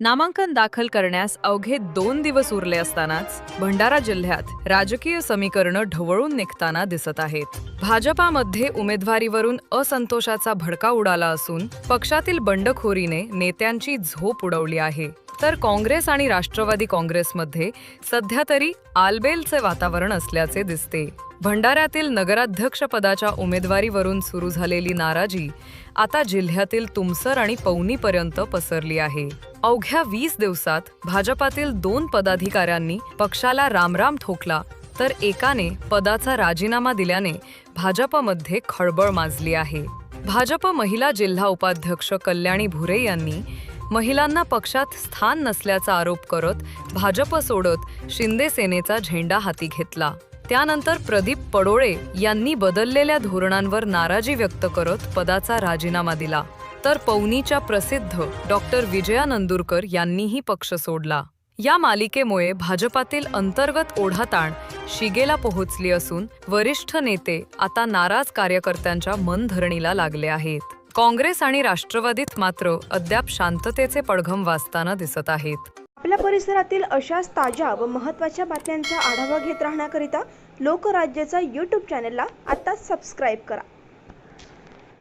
नामांकन दाखल करण्यास अवघे दोन दिवस उरले असतानाच भंडारा जिल्ह्यात राजकीय समीकरणं ढवळून निघताना दिसत आहेत. भाजपामध्ये उमेदवारीवरून असंतोषाचा भडका उडाला असून पक्षातील बंडखोरीने नेत्यांची झोप उडवली आहे. तर काँग्रेस आणि राष्ट्रवादी काँग्रेसमध्ये सध्या तरी आलबेलचे वातावरण असल्याचे दिसते. भंडाऱ्यातील नगराध्यक्षपदाच्या उमेदवारीवरून सुरू झालेली नाराजी आता जिल्ह्यातील तुमसर आणि पवनीपर्यंत पसरली आहे. अवघ्या वीस दिवसात भाजपातील दोन पदाधिकाऱ्यांनी पक्षाला रामराम ठोकला तर एकाने पदाचा राजीनामा दिल्याने भाजपमध्ये खळबळ माजली आहे. भाजप महिला जिल्हा उपाध्यक्ष कल्याणी भुरे यांनी महिलांना पक्षात स्थान नसल्याचा आरोप करत भाजप सोडत शिंदे सेनेचा झेंडा हाती घेतला. त्यानंतर प्रदीप पडोळे यांनी बदललेल्या धोरणांवर नाराजी व्यक्त करत पदाचा राजीनामा दिला. तर पवनीच्या प्रसिद्ध डॉक्टर विजया नंदुरकर यांनीही पक्ष सोडला. या मालिकेमुळे भाजपातील अंतर्गत ओढाताण शिगेला पोहोचली असून वरिष्ठ नेते आता नाराज कार्यकर्त्यांच्या मनधरणीला लागले आहेत. काँग्रेस आणि राष्ट्रवादीत मात्र अद्याप शांततेचे पडघम वाचताना दिसत आहेत. आपल्या परिसरातील अशाच ताज्या व महत्त्वाच्या बातम्यांचा आढावा घेत राहण्याकरिता लोकराज्याचा यूट्यूब चॅनेलला आत्ताच सबस्क्राईब करा.